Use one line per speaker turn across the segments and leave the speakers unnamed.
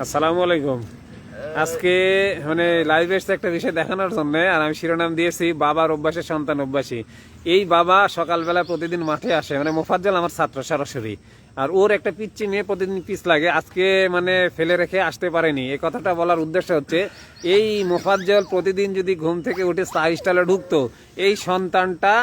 আসসালামু আলাইকুম। আজকে মানে লাইভ এসছে একটা বিষয় দেখানোর জন্য, আর আমি শিরোনাম দিয়েছি, বাবার অভ্যাসে সন্তান অভ্যাসী। এই বাবা সকালবেলা প্রতিদিন মাঠে আসে মানে মোফাজ্জল আমার ছাত্র সরাসরি। আর ওর একটা পিচ্ছি নিয়ে প্রতিদিন পিচ লাগে, আজকে মানে ফেলে রেখে আসতে পারেনি। এই কথাটা বলার উদ্দেশ্য হচ্ছে, এই মোফাজ্জল প্রতিদিন যদি ঘুম থেকে উঠে চা স্টালে ঢুকতো, এই সন্তানটা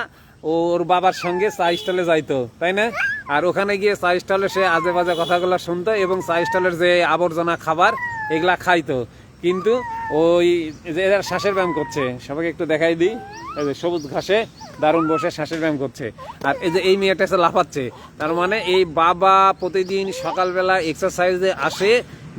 ওর বাবার সঙ্গে চা স্টলে যাইতো, তাই না? আর ওখানে গিয়ে চা স্টলে সে আজে বাজে কথাগুলো শুনতো এবং চা স্টলের যে আবর্জনা খাবার, এগুলা খাইতো। কিন্তু ওই যে এরা শ্বাসের ব্যায়াম করছে, সবাইকে একটু দেখাই দিই। এই যে সবুজ ঘাসে দারুণ বসে শ্বাসের ব্যায়াম করছে। আর এই যে এই মেয়েটা এসে লাফাচ্ছে, তার মানে এই বাবা প্রতিদিন সকালবেলা এক্সারসাইজে আসে,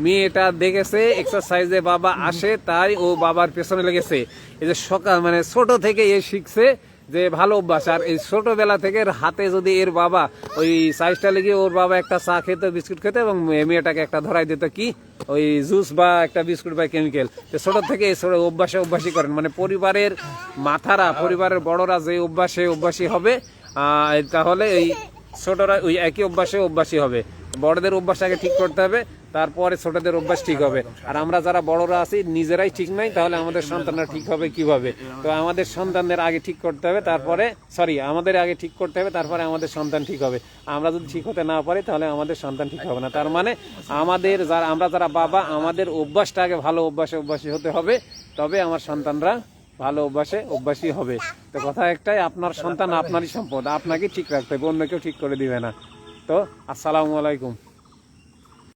মেয়েটা দেখেছে এক্সারসাইজে বাবা আসে, তাই ও বাবার পেছনে লেগেছে। এই যে সকাল মানে ছোট থেকে এ শিখছে যে ভালো অভ্যাস। আর এই ছোটবেলা থেকে হাতে যদি এর বাবা ওই সাইজটা লেগে ওর বাবা একটা চা খেতে, বিস্কুট খেতে এবং মেয়েটাকে একটা ধরাই দিত কি? ওই জুস বা একটা বিস্কুট বা কেমিক্যাল তো ছোট থেকে এই ছোট অভ্যাসে অভ্যাসী করেন। মানে পরিবারের মাথারা, পরিবারের বড়রা যে অভ্যাসে অভ্যাসী হবে তাহলে এই ছোটরা ওই একই অভ্যাসে অভ্যাসী হবে। বড়দের অভ্যাস আগে ঠিক করতে হবে, তারপরে ছোটদের অভ্যাস ঠিক হবে। আর আমরা যারা বড়রা আছি, নিজেরাই ঠিক নাই, তাহলে আমাদের সন্তানরা ঠিক হবে কীভাবে? তো আমাদের সন্তানদের আগে ঠিক করতে হবে, তারপরে সরি আমাদের আগে ঠিক করতে হবে, তারপরে আমাদের সন্তান ঠিক হবে। আমরা যদি ঠিক হতে না পারি, তাহলে আমাদের সন্তান ঠিক হবে না। তার মানে আমাদের যারা, আমরা যারা বাবা, আমাদের অভ্যাসটা আগে ভালো অভ্যাসে অভ্যাসী হতে হবে, তবে আমার সন্তানরা ভালো অভ্যাসে অভ্যাসী হবে। তো কথা একটাই, আপনার সন্তান আপনারই সম্পদ, আপনাকে ঠিক রাখতে হবে অন্য কেউ ঠিক করে দিবে না। তো আসসালামু আলাইকুম।